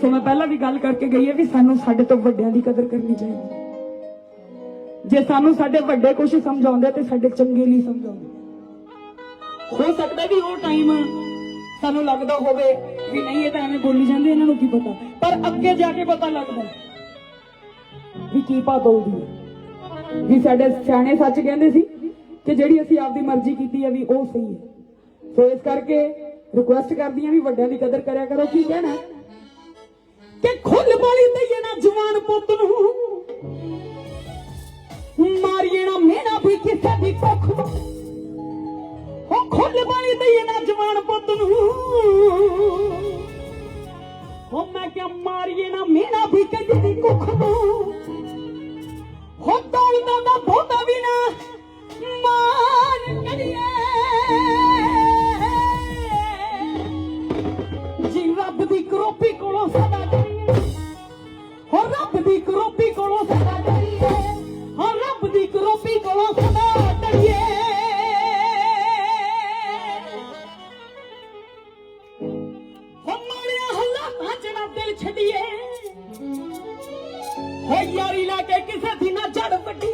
ਸੋ ਮੈਂ ਪਹਿਲਾਂ ਵੀ ਗੱਲ ਕਰਕੇ ਗਈ ਹੈ ਵੀ ਸਾਨੂੰ ਸਾਡੇ ਤੋਂ ਵੱਡਿਆਂ ਦੀ ਕਦਰ ਕਰਨੀ ਚਾਹੀਦੀ ਜੇ ਸਾਨੂੰ ਸਾਡੇ ਵੱਡੇ ਕੁਝ ਸਮਝਾਉਂਦੇ ਤੇ ਸਾਡੇ ਚੰਗੇ ਨਹੀਂ ਸਮਝਾਉਂਦੇ। ਹੋ ਸਕਦਾ ਵੀ ਉਹ ਟਾਈਮ ਸਾਨੂੰ ਲੱਗਦਾ ਹੋਵੇ ਵੀ ਨਹੀਂ, ਇਹ ਤਾਂ ਐਵੇਂ ਬੋਲੀ ਜਾਂਦੇ, ਇਹਨਾਂ ਨੂੰ ਕੀ ਪਤਾ? ਪਰ ਅੱਗੇ ਜਾ ਕੇ ਪਤਾ ਲੱਗਦਾ ਵੀ ਕੀ ਪਾ ਬੋਲਦੀ ਹੈ। ਵੀ ਸਾਡੇ ਸਿਆਣੇ ਸੱਚ ਕਹਿੰਦੇ ਸੀ ਕਿ ਜਿਹੜੀ ਅਸੀਂ ਆਪਦੀ ਮਰਜ਼ੀ ਕੀਤੀ ਹੈ ਵੀ ਉਹ ਸਹੀ ਹੈ। ਸੋ ਇਸ ਕਰਕੇ ਰਿਕੁਐਸਟ ਕਰਦੀ ਹਾਂ ਵੀ ਵੱਡਿਆਂ ਦੀ ਕਦਰ ਕਰਿਆ ਕਰੋ। ਕੀ ਕਹਿਣਾ ਕਿ ਖੁੱਲ ਬੋਲੀ ਦਈਏ ਨਾ ਜਵਾਨ ਪੁੱਤ ਨੂੰ। ਮਾਰੀਏ ਨਾ ਮੇਣਾ ਵੀ ਕਿਸੇ ਦੀ ਕੁੱਖ ਨੂੰ। ਖੁੱਲ ਬੋਲੀ ਦਈਏ ਨਾ ਜਵਾਨ ਪੁੱਤ ਨੂੰ। ਹੋ ਮੈਂ ਕਿਹਾ ਮਾਰੀਏ ਨਾ ਮੇਣਾ ਵੀ ਕਿਸੇ ਦੀ ਕੁੱਖ ਨੂੰ। ਯਾਰੀ ਲਾ ਕੇ ਕਿਸੇ ਦੀ ਨਾ ਜੜ ਵੱਡੀ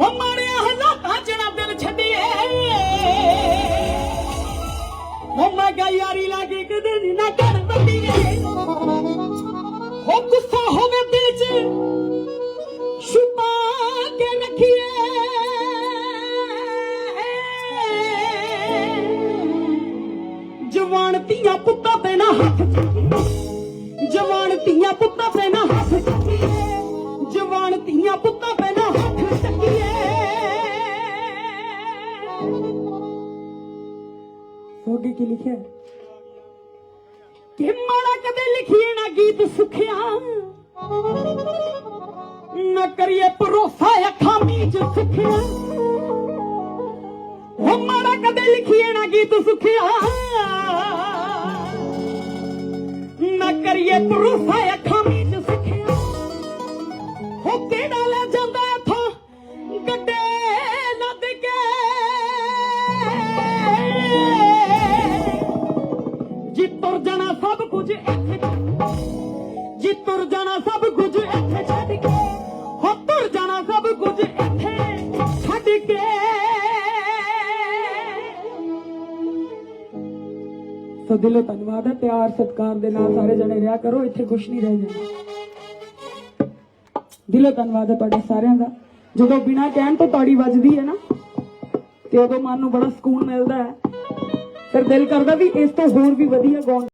ਹੋ ਮਾਰਿਆ ਹੱਲਾ ਚ ਨਾ ਦਿਲ ਛੱਡੀਏ। ਹੋ ਮੈਂ ਕਿਹਾ ਯਾਰੀ ਲਾ ਕੇ ਕਿਸੇ ਦੀ ਨਾ ਜੜ ਵੱਡੀ ਹੋ ਗੁੱਸਾ ਹੋਵੇ ਦਿਲ ਚ। ਧੀਆਂ ਪੁੱਤਾਂ ਤੇ ਨਾ ਹੱਥ। ਚੱਕੀਏ ਜਵਾਨ ਧੀਆਂ ਪੁੱਤਾਂ ਤੇ ਨਾ ਹੱਥ ਚੱਕੀਏ। ਜਵਾਨ ਧੀਆਂ ਪੁੱਤਾਂ ਤੇ ਨਾ ਹੱਥ ਚੱਕੀਏ। ਸੋਗੀ ਕੀ ਲਿਖਿਆ ਕਿ ਮਾੜਾ ਕਦੇ ਲਿਖੀਏ ਨਾ ਗੀਤ ਸੁਖਿਆ। ਨਾ ਕਰੀਏ ਭਰੋਸਾ ਅੱਖਾਂ ਮੀਚ ਸੁਖਿਆ। ਹੋ ਮਾੜਾ ਕਦੇ ਲਿਖੀਏ ਨਾ ਗੀਤ ਸੁਖਿਆ। ਕਰੀਏ ਭਰੋਸਾ ਅੱਖਾਂ ਮੀਚ ਸੁਖਿਆ। ਹੋ ਕਿਹੜਾ ਲੈ ਜਾਂਦਾ ਇੱਥੋਂ? ਗੱਡੇ ਸੋ ਦਿਲੋਂ ਧੰਨਵਾਦ ਹੈ। ਪਿਆਰ, ਸਤਿਕਾਰ ਦੇ ਨਾਲ ਸਾਰੇ ਜਣੇ ਰਿਹਾ ਕਰੋ, ਇੱਥੇ ਕੁਛ ਨਹੀਂ ਰਹਿ ਜਾਣਾ। ਦਿਲੋਂ ਧੰਨਵਾਦ ਹੈ ਤੁਹਾਡੇ ਸਾਰਿਆਂ ਦਾ। ਜਦੋਂ ਬਿਨਾਂ ਕਹਿਣ ਤੋਂ ਤਾੜੀ ਵੱਜਦੀ ਹੈ ਨਾ, ਤੇ ਉਦੋਂ ਮਨ ਨੂੰ ਬੜਾ ਸਕੂਨ ਮਿਲਦਾ ਹੈ। ਫਿਰ ਦਿਲ ਕਰਦਾ ਵੀ ਇਸ ਤੋਂ ਹੋਰ ਵੀ ਵਧੀਆ ਗਾਉਣ